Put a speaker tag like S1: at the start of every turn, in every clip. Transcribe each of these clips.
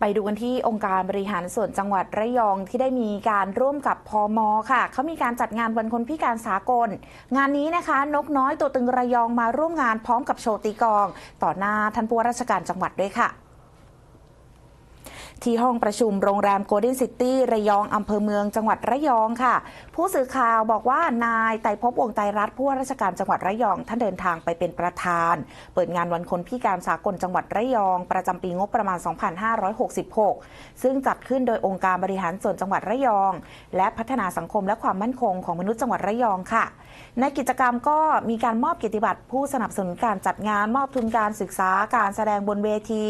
S1: ไปดูกันที่องค์การบริหารส่วนจังหวัดระยองที่ได้มีการร่วมกับพอมค่ะ เขามีการจัดงานวันคนพิการสากล งานนี้นะคะ นกน้อยตัวตึงระยองมาร่วมงานพร้อมกับโชติกอง ต่อหน้าท่านผู้ว่าราชการจังหวัดด้วยค่ะ ที่ห้องประชุมโรงแรมโกลเด้นซิตี้ระยองอำเภอเมืองจังหวัดระยองค่ะ ผู้สื่อข่าวบอกว่านายไต่ภพวงไตรรัตน์ผู้ว่าราชการจังหวัดระยอง ท่านเดินทางไปเป็นประธาน เปิดงานวันคนพิการสากลจังหวัดระยอง ประจำปีงบประมาณ 2566 ซึ่งจัดขึ้นโดยองค์การบริหารส่วนจังหวัดระยอง และพัฒนาสังคมและความมั่นคงของมนุษย์จังหวัดระยองค่ะ ในกิจกรรมก็มีการมอบเกียรติบัตรผู้สนับสนุนการจัดงานมอบทุนการศึกษาการแสดงบนเวที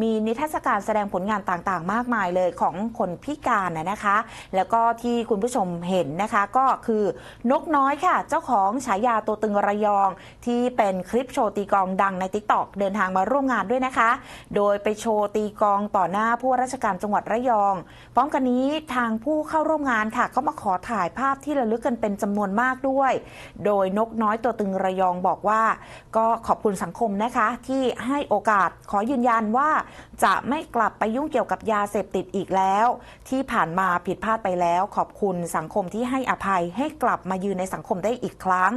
S1: มีนิทรรศการแสดงผลงานต่างๆ มากมายเลยของคนพิการนะนะคะ แล้วก็ที่คุณผู้ชมเห็นนะคะก็คือนกน้อยค่ะ เจ้าของฉายาตัวตึงระยอง ที่เป็นคลิปโชว์ตีกองดังใน t ิ k t o k เดินทางมาร่วมงานด้วยนะคะ โดยไปโชว์ตีกองต่อหน้าผู้ราชการจังหวัดระยอง พร้อมกันนี้ทางผู้เข้าร่วมงานค่ะ ก็มาขอถ่ายภาพที่ระลึกกันเป็นจำนวนมากด้วย โดยนกน้อยตัวตึงระยองบอกว่า ก็ขอบคุณสังคมนะคะที่ให้โอกาสขอยืนยันว่าจะไม่กลับไปยุ่งเกี่ยวกับยาเสพติดอีกแล้ว ที่ผ่านมาผิดพลาดไปแล้ว ขอบคุณสังคมที่ให้อภัยให้กลับมายืนในสังคมได้อีกครั้ง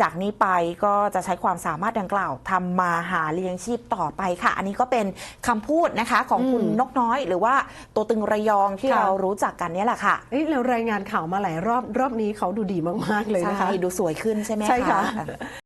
S1: จากนี้ไปก็จะใช้ความสามารถดังกล่าวทำมาหาเลี้ยงชีพต่อไปค่ะ อันนี้ก็เป็นคำพูดนะคะของคุณ
S2: อืม
S1: นกน้อย หรือว่าตัวตึงระยองที่
S2: ค่ะ
S1: เรารู้จักกันเนี่ยแหละค่ะ
S2: เอ้ยเรารายงานข่าวมาหลายรอบรอบนี้เขาดูดีมาก ๆ เลยนะคะ
S1: ใช่ดูสวยขึ้นใช่ไหม
S2: ใช่ค่ะ
S1: คะ